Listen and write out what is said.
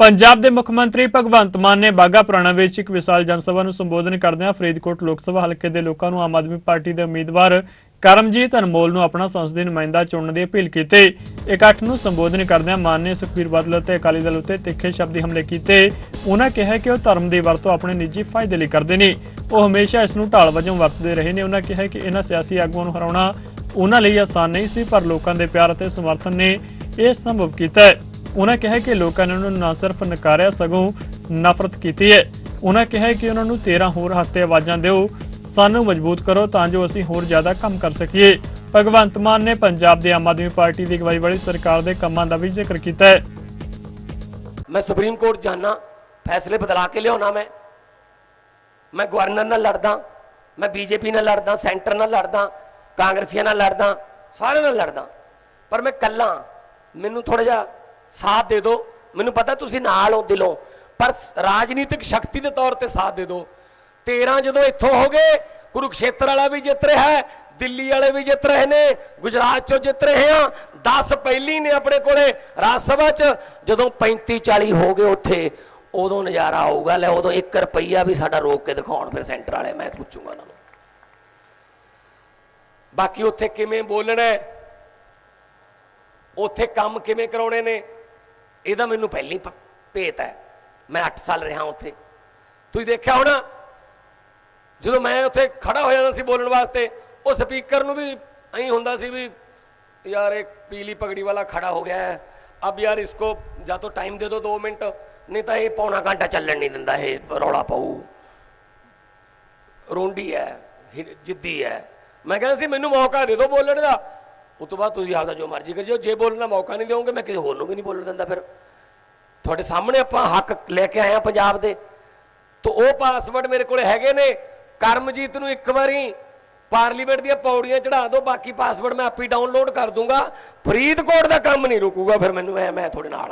ਪੰਜਾਬ ਦੇ ਮੁੱਖ ਮੰਤਰੀ ਭਗਵੰਤ ਮਾਨ ਨੇ ਬਾਗਾ ਪੁਰਾਣਾ ਵਿੱਚ ਇੱਕ ਵਿਸ਼ਾਲ ਜਨਸਭਾ ਨੂੰ ਸੰਬੋਧਨ ਕਰਦਿਆਂ ਫਰੀਦਕੋਟ ਲੋਕ ਸਭਾ ਹਲਕੇ ਦੇ ਲੋਕਾਂ ਨੂੰ ਆਮ ਆਦਮੀ ਪਾਰਟੀ ਦੇ ਉਮੀਦਵਾਰ ਕਰਮਜੀਤ ਅਨਮੋਲ ਨੂੰ ਆਪਣਾ ਸੰਸਦੀ ਨੁਮਾਇੰਦਾ ਚੁਣਨ ਦੀ ਅਪੀਲ ਕੀਤੀ। ਇਕੱਠ ਨੂੰ ਸੰਬੋਧਨ ਕਰਦਿਆਂ ਮਾਨ ਨੇ ਸੁਖਬੀਰ ਬਾਦਲ ਅਤੇ ਅਕਾਲੀ ਦਲ ਉੱਤੇ ਤਿੱਖੇ ਸ਼ਬਦੀ ਹਮਲੇ ਕੀਤੇ। ਉਹਨਾਂ ਕਿਹਾ ਕਿ ਉਹ ਧਰਮ ਦੀ ਵਰਤੋਂ ਆਪਣੇ ਨਿੱਜੀ ਫਾਇਦੇ ਲਈ ਕਰਦੇ ਨੇ। ਉਹ ਹਮੇਸ਼ਾ ਇਸ ਨੂੰ ਢਾਲ ਵਜੋਂ ਵਰਤਦੇ ਰਹੇ ਨੇ। ਉਹਨਾਂ ਕਿਹਾ ਕਿ ਇਹਨਾਂ ਸਿਆਸੀ ਆਗੂਆਂ ਨੂੰ ਹਰਾਉਣਾ ਉਹਨਾਂ ਲਈ ਆਸਾਨ ਨਹੀਂ ਸੀ, ਪਰ ਲੋਕਾਂ ਦੇ ਪਿਆਰ ਅਤੇ ਸਮਰਥਨ ਨੇ ਇਹ ਸੰਭਵ ਕੀਤਾ ਹੈ। ਉਹਨਾਂ ਕਿਹਾ ਕਿ ਲੋਕਾਂ ਨੇ ਉਹਨਾਂ ਨੂੰ ਨਾ ਸਿਰਫ ਨਕਾਰਿਆ, ਸਗੋਂ ਨਫ਼ਰਤ ਕੀਤੀ ਹੈ। ਉਹਨਾਂ ਕਿਹਾ ਕਿ ਉਹਨਾਂ ਨੂੰ 13 ਹੋਰ ਹੱਥੇ ਆਵਾਜ਼ਾਂ ਦਿਓ। ਸਾਨੂੰ ਮਜ਼ਬੂਤ ਕਰੋ ਤਾਂ ਜੋ ਅਸੀਂ ਹੋਰ ਜ਼ਿਆਦਾ ਕੰਮ ਕਰ ਸਕੀਏ। ਭਗਵੰਤ ਮਾਨ ਨੇ ਪੰਜਾਬ ਦੇ ਆਮ ਆਦਮੀ ਪਾਰਟੀ ਦੀ ਅਗਵਾਈ ਵਾਲੀ ਸਰਕਾਰ ਦੇ ਕੰਮਾਂ ਦਾ ਵੀ ਜ਼ਿਕਰ ਕੀਤਾ ਹੈ। ਮੈਂ ਸੁਪਰੀਮ ਕੋਰਟ ਜਾਣਾ ਫੈਸਲੇ ਬਦਲਾ ਕੇ ਲਿਆਉਣਾ ਮੈਂ। ਮੈਂ ਗਵਰਨਰ ਨਾਲ ਲੜਦਾ, ਮੈਂ ਬੀਜੇਪੀ ਨਾਲ ਲੜਦਾ, ਸੈਂਟਰ ਨਾਲ ਲੜਦਾ, ਕਾਂਗਰਸੀਆਂ ਨਾਲ ਲੜਦਾ, ਸਾਰਿਆਂ ਨਾਲ ਲੜਦਾ। ਪਰ ਮੈਂ ਕੱਲਾ ਮੈਨੂੰ ਥੋੜਾ ਜਿਹਾ ਸਾਥ ਦੇ ਦਿਓ। ਮੈਨੂੰ ਪਤਾ ਤੁਸੀਂ ਨਾਲ ਹੋ ਦਿਲੋਂ, ਪਰ ਰਾਜਨੀਤਿਕ ਸ਼ਕਤੀ ਦੇ ਤੌਰ ਤੇ ਸਾਥ ਦੇ ਦਿਓ। 13 ਜਦੋਂ ਇੱਥੋਂ ਹੋ ਗਏ, ਕੁਰੂਕਸ਼ੇਤਰ ਵਾਲਾ ਵੀ ਜਿੱਤ ਰਿਹਾ ਹੈ, ਦਿੱਲੀ ਵਾਲੇ ਵੀ ਜਿੱਤ ਰਹੇ ਨੇ, ਗੁਜਰਾਤ ਚੋਂ ਜਿੱਤ ਰਹੇ ਆ 10 ਪਹਿਲੀ ਨੇ ਆਪਣੇ ਕੋਲੇ ਰਾਜ ਸਭਾ 'ਚ। ਜਦੋਂ 35 40 ਹੋ ਗਏ ਉੱਥੇ, ਉਦੋਂ ਨਜ਼ਾਰਾ ਆਊਗਾ। ਲੈ ਉਦੋਂ 1 ਰੁਪਈਆ ਵੀ ਸਾਡਾ ਰੋਕ ਕੇ ਦਿਖਾਉਣ ਫਿਰ ਸੈਂਟਰ ਵਾਲੇ, ਮੈਂ ਪੁੱਛੂਗਾ ਉਹਨਾਂ ਨੂੰ। ਬਾਕੀ ਉੱਥੇ ਕਿਵੇਂ ਬੋਲਣਾ ਉੱਥੇ ਕੰਮ ਕਿਵੇਂ ਕਰਾਉਣੇ ਨੇ? ਇਹਦਾ ਮੈਨੂੰ ਪਹਿਲੀ ਭੇਤ ਹੈ। ਮੈਂ 8 ਸਾਲ ਰਿਹਾ ਉੱਥੇ। ਤੁਸੀਂ ਦੇਖਿਆ ਹੋਣਾ, ਜਦੋਂ ਮੈਂ ਉੱਥੇ ਖੜਾ ਹੋ ਜਾਂਦਾ ਸੀ ਬੋਲਣ ਵਾਸਤੇ, ਉਹ ਸਪੀਕਰ ਨੂੰ ਵੀ ਐਂ ਹੁੰਦਾ ਸੀ ਵੀ, ਯਾਰ ਇੱਕ ਪੀਲੀ ਪਗੜੀ ਵਾਲਾ ਖੜਾ ਹੋ ਗਿਆ ਹੈ। ਅਬ ਯਾਰ ਇਸਕੋ ਜਾਂ ਤਾਂ ਟਾਈਮ ਦੇ ਦਿਓ 2 ਮਿੰਟ, ਨਹੀਂ ਤਾਂ ਇਹ ਪੌਣਾ ਘੰਟਾ ਚੱਲਣ ਨਹੀਂ ਦਿੰਦਾ, ਇਹ ਰੌਲਾ ਪਾਉ ਰੋਂਡੀ ਹੈ ਜਿੱਦੀ ਹੈ। ਮੈਂ ਕਹਿੰਦਾ ਸੀ, ਮੈਨੂੰ ਮੌਕਾ ਦੇ ਦਿਓ ਬੋਲਣ ਦਾ। ਉਸ ਤੋਂ ਬਾਅਦ ਤੁਸੀਂ ਆਪਦਾ ਜੋ ਮਰਜ਼ੀ ਕਰਿਓ, ਜੇ ਬੋਲਣ ਦਾ ਮੌਕਾ ਨਹੀਂ ਦਿਓਗੇ, ਮੈਂ ਕਿਸੇ ਹੋਰ ਨੂੰ ਵੀ ਨਹੀਂ ਬੋਲਣ ਦਿੰਦਾ ਫਿਰ। ਤੁਹਾਡੇ ਸਾਹਮਣੇ ਆਪਾਂ ਹੱਕ ਲੈ ਕੇ ਆਏ ਆ ਪੰਜਾਬ ਦੇ। ਤੋ ਉਹ ਪਾਸਵਰਡ ਮੇਰੇ ਕੋਲੇ ਹੈਗੇ ਨੇ। ਕਰਮਜੀਤ ਨੂੰ ਇੱਕ ਵਾਰੀ ਪਾਰਲੀਮੈਂਟ ਦੀਆਂ ਪੌੜੀਆਂ ਚੜਾ ਦਿਓ, ਬਾਕੀ ਪਾਸਵਰਡ ਮੈਂ ਆਪੇ ਡਾਊਨਲੋਡ ਕਰ ਦੂੰਗਾ। ਫਰੀਦਕੋਟ ਦਾ ਕੰਮ ਨਹੀਂ ਰੁਕੂਗਾ ਫਿਰ ਮੈਨੂੰ ਐ, ਮੈਂ ਤੁਹਾਡੇ ਨਾਲ